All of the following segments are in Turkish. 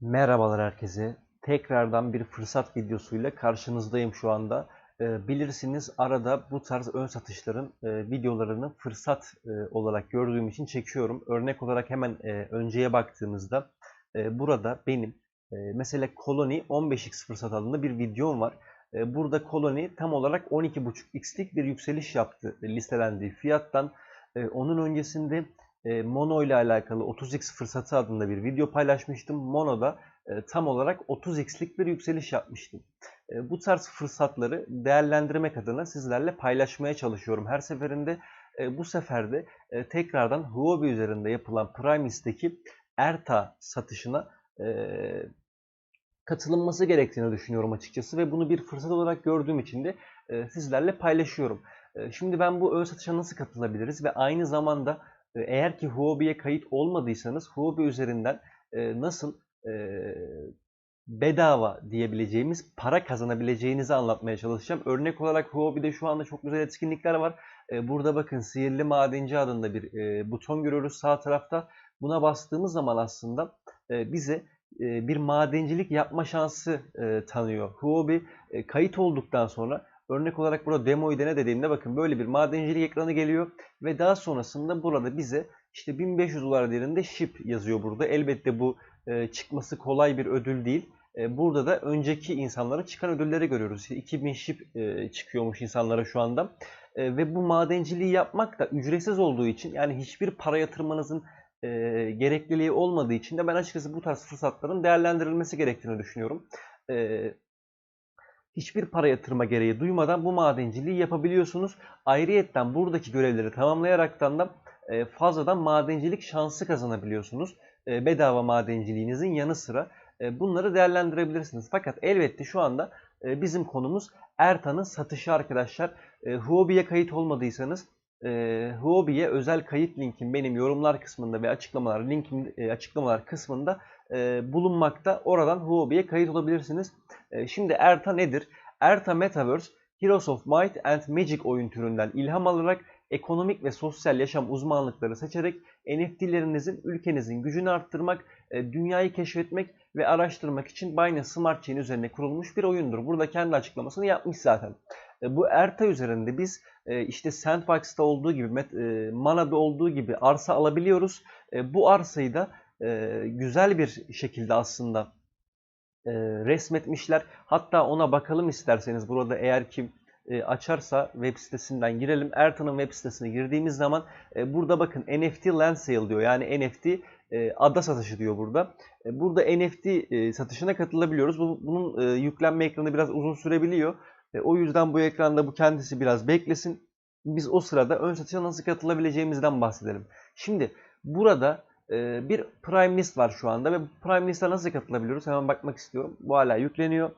Merhabalar herkese. Tekrardan bir fırsat videosuyla karşınızdayım şu anda. Ee, bilirsiniz arada bu tarz ön satışların e, videolarını fırsat e, olarak gördüğüm için çekiyorum. Örnek olarak hemen e, önceye baktığımızda burada benim mesela Koloni 15x fırsat adında bir videom var. Burada Koloni tam olarak 12.5x'lik bir yükseliş yaptı listelendiği fiyattan. Onun öncesinde e, Mono ile alakalı 30x fırsatı adında bir video paylaşmıştım. Mono'da e, tam olarak 30x'lik bir yükseliş yapmıştım. E, bu tarz fırsatları değerlendirmek adına sizlerle paylaşmaya çalışıyorum. Her seferinde e, bu sefer de e, tekrardan Huobi üzerinde yapılan Primis'teki ERTA satışına e, katılınması gerektiğini düşünüyorum açıkçası ve bunu bir fırsat olarak gördüğüm için de sizlerle paylaşıyorum. Şimdi ben bu ön satışa nasıl katılabiliriz ve aynı zamanda eğer ki Huobi'ye kayıt olmadıysanız Huobi üzerinden e, nasıl e, bedava diyebileceğimiz para kazanabileceğinizi anlatmaya çalışacağım. Örnek olarak Huobi'de şu anda çok güzel etkinlikler var. E, Burada bakın Sihirli Madenci adında bir e, buton görüyoruz sağ tarafta. Buna bastığımız zaman aslında e, bize bir madencilik yapma şansı e, tanıyor. Huobi e, kayıt olduktan sonra örnek olarak burada demoyu dene dediğimde bakın böyle bir madencilik ekranı geliyor ve daha sonrasında burada bize işte 1500 dolar değerinde ship yazıyor burada. Elbette bu e, çıkması kolay bir ödül değil. E, Burada da önceki insanlara çıkan ödülleri görüyoruz. İşte 2000 ship e, çıkıyormuş insanlara şu anda. Ve bu madenciliği yapmak da ücretsiz olduğu için yani hiçbir para yatırmanızın gerekliliği olmadığı için de ben açıkçası bu tarz fırsatların değerlendirilmesi gerektiğini düşünüyorum. Hiçbir para yatırma gereği duymadan bu madenciliği yapabiliyorsunuz. Ayrıyetten buradaki görevleri tamamlayaraktan da e, fazladan madencilik şansı kazanabiliyorsunuz. E, bedava madenciliğinizin yanı sıra e, bunları değerlendirebilirsiniz. Fakat elbette şu anda bizim konumuz Ertan'ın satışı arkadaşlar. Huobi'ye kayıt olmadıysanız e, Huobi'ye özel kayıt linkim benim yorumlar kısmında ve açıklamalar linkim açıklamalar kısmında e, bulunmakta. Oradan Huobi'ye kayıt olabilirsiniz. E, şimdi Erta nedir? Erta Metaverse, Heroes of Might and Magic oyun türünden ilham alarak ekonomik ve sosyal yaşam uzmanlıkları seçerek NFT'lerinizin ülkenizin gücünü arttırmak, e, dünyayı keşfetmek ve araştırmak için Binance Smart Chain üzerine kurulmuş bir oyundur. Burada kendi açıklamasını yapmış zaten. E, Bu ERTA üzerinde biz e, işte Sandbox'ta olduğu gibi, Mana'da olduğu gibi arsa alabiliyoruz. Bu arsayı da e, güzel bir şekilde aslında e, resmetmişler. Hatta ona bakalım isterseniz burada eğer kim e, açarsa web sitesinden girelim. Ertan'ın web sitesine girdiğimiz zaman e, burada bakın NFT land sale diyor. Yani NFT e, ada satışı diyor burada. E, burada NFT e, satışına katılabiliyoruz. Bu, bunun e, yüklenme ekranı biraz uzun sürebiliyor. E, o yüzden bu ekranda bu kendisi biraz beklesin. Biz o sırada ön satışa nasıl katılabileceğimizden bahsedelim. Şimdi burada e, bir Prime List var şu anda ve bu Prime List'e nasıl katılabiliyoruz? Hemen bakmak istiyorum. Bu hala yükleniyor.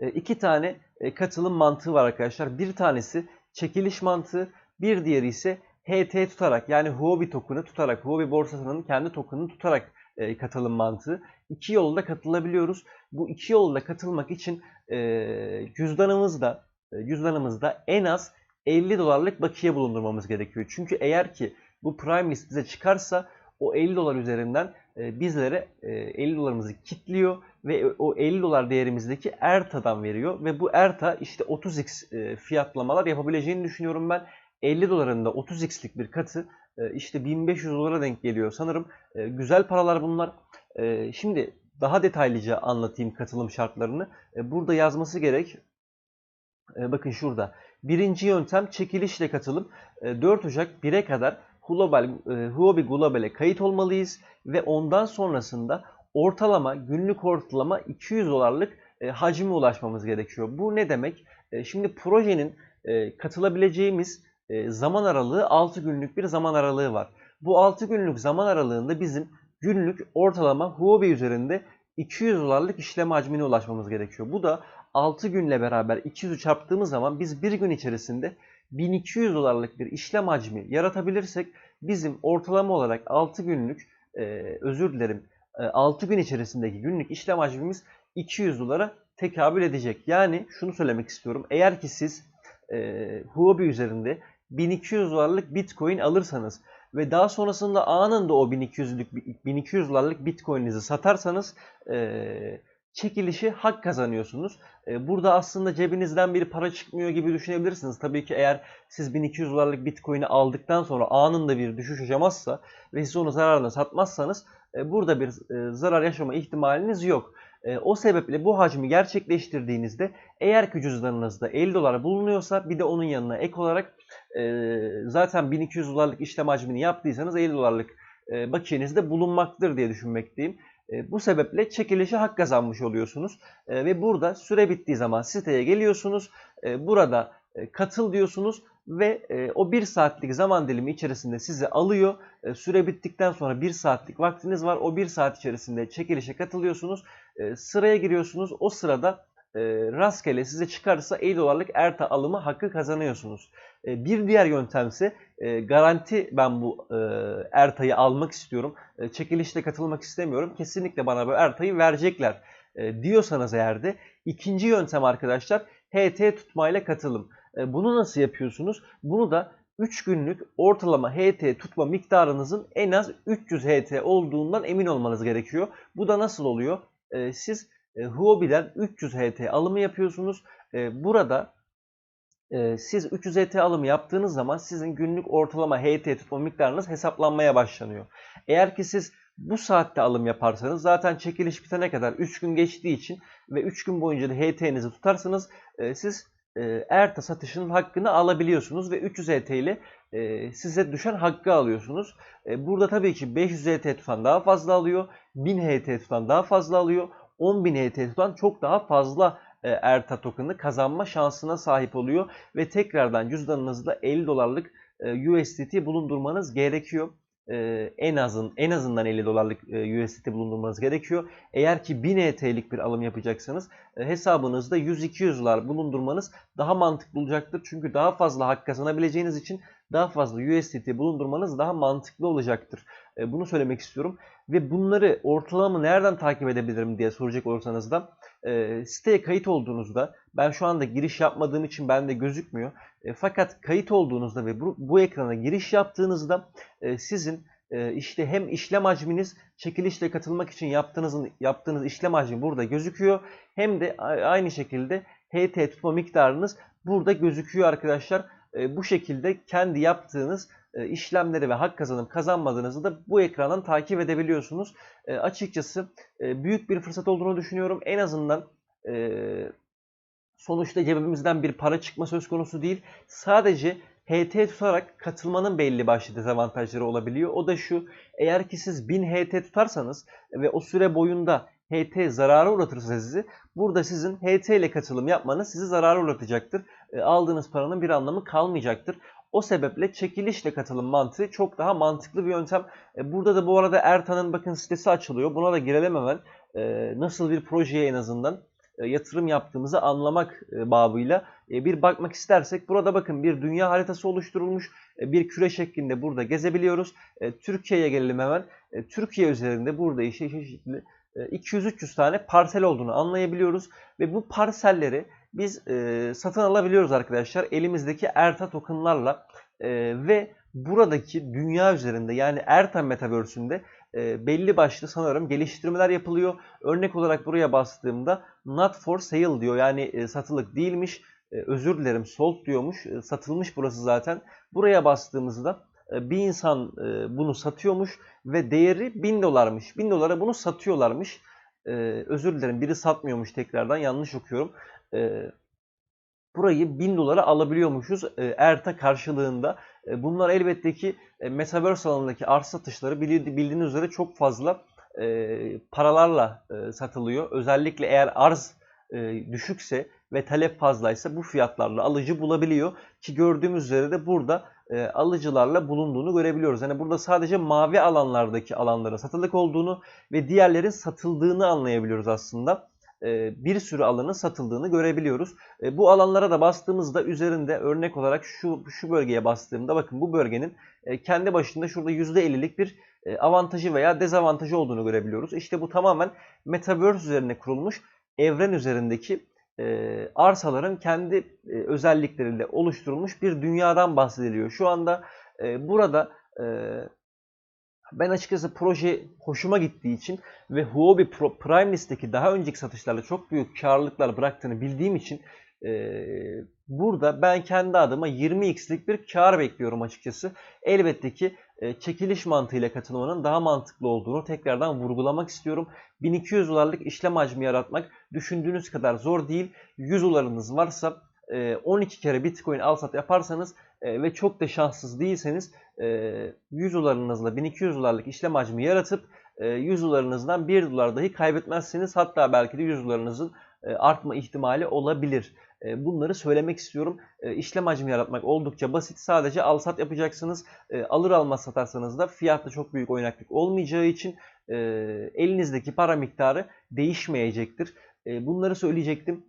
E, iki tane e, katılım mantığı var arkadaşlar. Bir tanesi çekiliş mantığı, bir diğeri ise HT tutarak yani Huobi token'ı tutarak, Huobi borsasının kendi token'ını tutarak e, katılım mantığı. İki yolda katılabiliyoruz. Bu iki yolda katılmak için e, cüzdanımızda e, cüzdanımızda en az 50 dolarlık bakiye bulundurmamız gerekiyor. Çünkü eğer ki bu Prime List bize çıkarsa o 50 dolar üzerinden e, bizlere e, 50 dolarımızı kitliyor ve o 50 dolar değerimizdeki ERTA'dan veriyor ve bu ERTA işte 30x e, fiyatlamalar yapabileceğini düşünüyorum ben. 50 dolarında 30x'lik bir katı e, işte 1500 dolara denk geliyor sanırım. E, Güzel paralar bunlar. E, Şimdi daha detaylıca anlatayım katılım şartlarını. E, Burada yazması gerek. E, Bakın şurada. Birinci yöntem çekilişle katılım. E, 4 Ocak 1'e kadar Global, e, Huobi Global'e kayıt olmalıyız ve ondan sonrasında ortalama günlük ortalama 200 dolarlık e, hacme ulaşmamız gerekiyor. Bu ne demek? E, Şimdi projenin e, katılabileceğimiz e, zaman aralığı 6 günlük bir zaman aralığı var. Bu 6 günlük zaman aralığında bizim günlük ortalama Huobi üzerinde 200 dolarlık işlem hacmine ulaşmamız gerekiyor. Bu da 6 günle beraber 200'ü çarptığımız zaman biz bir gün içerisinde 1200 dolarlık bir işlem hacmi yaratabilirsek bizim ortalama olarak 6 günlük e, özür dilerim e, 6 gün içerisindeki günlük işlem hacmimiz 200 dolara tekabül edecek. Yani şunu söylemek istiyorum. Eğer ki siz e, Huobi üzerinde 1200 dolarlık Bitcoin alırsanız ve daha sonrasında anında o 1200'lük 1200 dolarlık Bitcoin'inizi satarsanız e, çekilişi hak kazanıyorsunuz. E, burada aslında cebinizden bir para çıkmıyor gibi düşünebilirsiniz. Tabii ki eğer siz 1200 dolarlık Bitcoin'i aldıktan sonra anında bir düşüş yaşamazsa ve siz onu zararına satmazsanız e, burada bir e, zarar yaşama ihtimaliniz yok. O sebeple bu hacmi gerçekleştirdiğinizde eğer ki cüzdanınızda 50 dolar bulunuyorsa bir de onun yanına ek olarak zaten 1200 dolarlık işlem hacmini yaptıysanız 50 dolarlık bakiyenizde bulunmaktadır diye düşünmekteyim. E, bu sebeple çekilişe hak kazanmış oluyorsunuz. E, ve burada süre bittiği zaman siteye geliyorsunuz. E, burada katıl diyorsunuz ve o bir saatlik zaman dilimi içerisinde sizi alıyor. Süre bittikten sonra bir saatlik vaktiniz var. O bir saat içerisinde çekilişe katılıyorsunuz. Sıraya giriyorsunuz. O sırada rastgele size çıkarsa 50 dolarlık ERTA alımı hakkı kazanıyorsunuz. Bir diğer yöntemse e, garanti ben bu e, ERTA'yı almak istiyorum. E, çekilişte katılmak istemiyorum. Kesinlikle bana bu ERTA'yı verecekler e, diyorsanız eğer de ikinci yöntem arkadaşlar HT tutmayla katılım. E, bunu nasıl yapıyorsunuz? Bunu da 3 günlük ortalama HT tutma miktarınızın en az 300 HT olduğundan emin olmanız gerekiyor. Bu da nasıl oluyor? E, siz e, Huobi'den 300 HT alımı yapıyorsunuz. E, burada e, siz 300 HT alımı yaptığınız zaman sizin günlük ortalama HT tutma miktarınız hesaplanmaya başlanıyor. Eğer ki siz bu saatte alım yaparsanız zaten çekiliş bitene kadar 3 gün geçtiği için ve 3 gün boyunca da HT'nizi tutarsanız e, siz e, ERTA satışının hakkını alabiliyorsunuz ve 300 HT ile e, size düşen hakkı alıyorsunuz. E, burada tabii ki 500 HT tutan daha fazla alıyor, 1000 HT tutan daha fazla alıyor, 10.000 HT tutan çok daha fazla ERTA token'ı kazanma şansına sahip oluyor ve tekrardan cüzdanınızda 50 dolarlık e, USDT bulundurmanız gerekiyor. E, en azın en azından 50 dolarlık e, USDT bulundurmanız gerekiyor. Eğer ki 1000 ET'lik bir alım yapacaksanız e, hesabınızda 100-200 dolar bulundurmanız daha mantıklı olacaktır. Çünkü daha fazla hak kazanabileceğiniz için daha fazla USDT bulundurmanız daha mantıklı olacaktır. E, bunu söylemek istiyorum. Ve bunları ortalama nereden takip edebilirim diye soracak olursanız da e, siteye kayıt olduğunuzda ben şu anda giriş yapmadığım için bende gözükmüyor. E, fakat kayıt olduğunuzda ve bu, bu ekrana giriş yaptığınızda sizin işte hem işlem hacminiz çekilişle katılmak için yaptığınız yaptığınız işlem hacmi burada gözüküyor. Hem de aynı şekilde HT tutma miktarınız burada gözüküyor arkadaşlar. E, bu şekilde kendi yaptığınız e, işlemleri ve hak kazanıp kazanmadığınızı da bu ekrandan takip edebiliyorsunuz. E, açıkçası e, büyük bir fırsat olduğunu düşünüyorum. En azından sonuçta cebimizden bir para çıkma söz konusu değil. Sadece HT tutarak katılmanın belli başlı dezavantajları olabiliyor. O da şu, eğer ki siz 1000 HT tutarsanız ve o süre boyunda HT zarara uğratırsa sizi, burada sizin HT ile katılım yapmanız sizi zarara uğratacaktır. E, aldığınız paranın bir anlamı kalmayacaktır. O sebeple çekilişle katılım mantığı çok daha mantıklı bir yöntem. E, burada da bu arada Ertan'ın bakın sitesi açılıyor. Buna da girelim hemen. E, nasıl bir projeye en azından yatırım yaptığımızı anlamak babıyla bir bakmak istersek burada bakın bir dünya haritası oluşturulmuş. Bir küre şeklinde burada gezebiliyoruz. Türkiye'ye gelelim hemen. Türkiye üzerinde burada işte çeşitli 200-300 tane parsel olduğunu anlayabiliyoruz. Ve bu parselleri biz satın alabiliyoruz arkadaşlar. Elimizdeki ERTA tokenlarla ve buradaki dünya üzerinde yani ERTA Metaverse'ünde e, belli başlı sanırım geliştirmeler yapılıyor. Örnek olarak buraya bastığımda not for sale diyor. Yani e, satılık değilmiş. E, özür dilerim sold diyormuş. E, satılmış burası zaten. Buraya bastığımızda e, bir insan e, bunu satıyormuş ve değeri 1000 dolarmış. 1000 dolara bunu satıyorlarmış. E, özür dilerim biri satmıyormuş tekrardan yanlış okuyorum. E, burayı 1000 dolara alabiliyormuşuz e, ERTA karşılığında. E, bunlar elbette ki e, Metaverse alanındaki arsa satışları bildiğiniz üzere çok fazla e, paralarla e, satılıyor. Özellikle eğer arz e, düşükse ve talep fazlaysa bu fiyatlarla alıcı bulabiliyor. Ki gördüğümüz üzere de burada e, alıcılarla bulunduğunu görebiliyoruz. Yani burada sadece mavi alanlardaki alanların satılık olduğunu ve diğerlerin satıldığını anlayabiliyoruz aslında. E, bir sürü alanın satıldığını görebiliyoruz. E, bu alanlara da bastığımızda üzerinde örnek olarak şu şu bölgeye bastığımda bakın bu bölgenin e, kendi başında şurada %50'lik bir avantajı veya dezavantajı olduğunu görebiliyoruz. İşte bu tamamen Metaverse üzerine kurulmuş evren üzerindeki arsaların kendi özellikleriyle oluşturulmuş bir dünyadan bahsediliyor. Şu anda burada ben açıkçası proje hoşuma gittiği için ve Huobi Pro- Prime List'teki daha önceki satışlarla çok büyük karlılıklar bıraktığını bildiğim için e, burada ben kendi adıma 20x'lik bir kar bekliyorum açıkçası. Elbette ki e, çekiliş mantığıyla katılmanın daha mantıklı olduğunu tekrardan vurgulamak istiyorum. 1200 dolarlık işlem hacmi yaratmak düşündüğünüz kadar zor değil. 100 dolarınız varsa e, 12 kere Bitcoin al sat yaparsanız e, ve çok da şanssız değilseniz e, 100 dolarınızla 1200 dolarlık işlem hacmi yaratıp e, 100 dolarınızdan 1 dolar dahi kaybetmezsiniz. Hatta belki de 100 dolarınızın e, artma ihtimali olabilir. E, Bunları söylemek istiyorum. E, İşlem hacmi yaratmak oldukça basit. Sadece al sat yapacaksınız. E, Alır almaz satarsanız da fiyatta çok büyük oynaklık olmayacağı için e, elinizdeki para miktarı değişmeyecektir. Bunları söyleyecektim.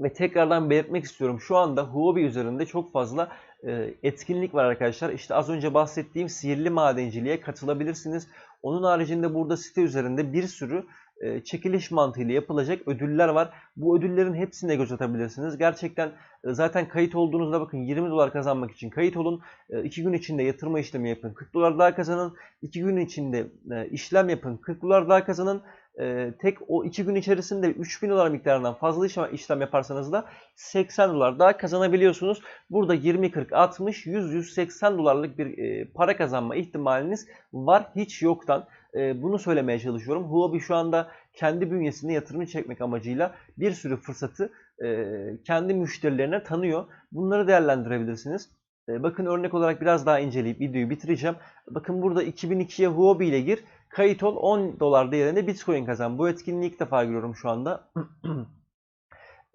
Ve tekrardan belirtmek istiyorum. Şu anda Huobi üzerinde çok fazla e, etkinlik var arkadaşlar. İşte az önce bahsettiğim sihirli madenciliğe katılabilirsiniz. Onun haricinde burada site üzerinde bir sürü e, çekiliş mantığıyla yapılacak ödüller var. Bu ödüllerin hepsine göz atabilirsiniz. Gerçekten e, zaten kayıt olduğunuzda bakın 20 dolar kazanmak için kayıt olun. 2 gün içinde yatırma işlemi yapın. 40 dolar daha kazanın. 2 gün içinde işlem yapın. 40 dolar daha kazanın. E, tek o 2 gün içerisinde 3000 dolar miktarından fazla işlem, işlem yaparsanız da 80 dolar daha kazanabiliyorsunuz. Burada 20, 40, 60, 100, 180 dolarlık bir e, para kazanma ihtimaliniz var hiç yoktan. E, bunu söylemeye çalışıyorum. Huobi şu anda kendi bünyesinde yatırım çekmek amacıyla bir sürü fırsatı e, kendi müşterilerine tanıyor. Bunları değerlendirebilirsiniz. E, bakın örnek olarak biraz daha inceleyip videoyu bitireceğim. Bakın burada 2002'ye Huobi ile gir. Kayıt ol 10 dolar değerinde Bitcoin kazan. Bu etkinliği ilk defa görüyorum şu anda.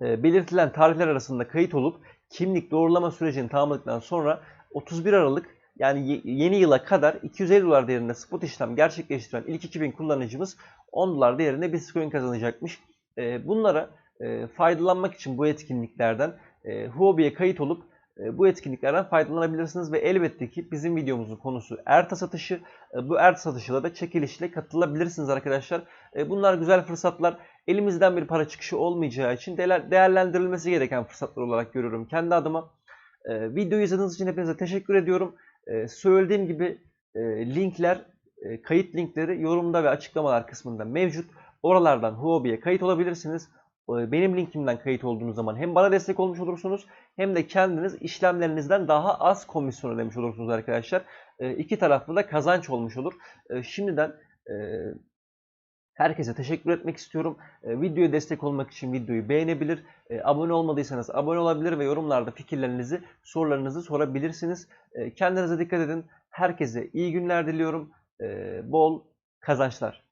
E, belirtilen tarihler arasında kayıt olup kimlik doğrulama sürecini tamamladıktan sonra 31 Aralık yani ye- yeni yıla kadar 250 dolar değerinde spot işlem gerçekleştiren ilk 2000 kullanıcımız 10 dolar değerinde Bitcoin kazanacakmış. E, bunlara e, faydalanmak için bu etkinliklerden e, Huobi'ye kayıt olup bu etkinliklerden faydalanabilirsiniz ve elbette ki bizim videomuzun konusu ERTA satışı. E, Bu ERTA satışıyla da çekilişle katılabilirsiniz arkadaşlar. E, Bunlar güzel fırsatlar. Elimizden bir para çıkışı olmayacağı için değer- değerlendirilmesi gereken fırsatlar olarak görüyorum kendi adıma. E, Videoyu izlediğiniz için hepinize teşekkür ediyorum. E, Söylediğim gibi e, linkler, e, kayıt linkleri yorumda ve açıklamalar kısmında mevcut. Oralardan Huobi'ye kayıt olabilirsiniz. E, Benim linkimden kayıt olduğunuz zaman hem bana destek olmuş olursunuz hem de kendiniz işlemlerinizden daha az komisyon ödemiş olursunuz arkadaşlar. E, İki taraflı da kazanç olmuş olur. E, Şimdiden e, herkese teşekkür etmek istiyorum. E, Videoya destek olmak için videoyu beğenebilir, abone olmadıysanız abone olabilir ve yorumlarda fikirlerinizi, sorularınızı sorabilirsiniz. Kendinize dikkat edin. Herkese iyi günler diliyorum. Bol kazançlar.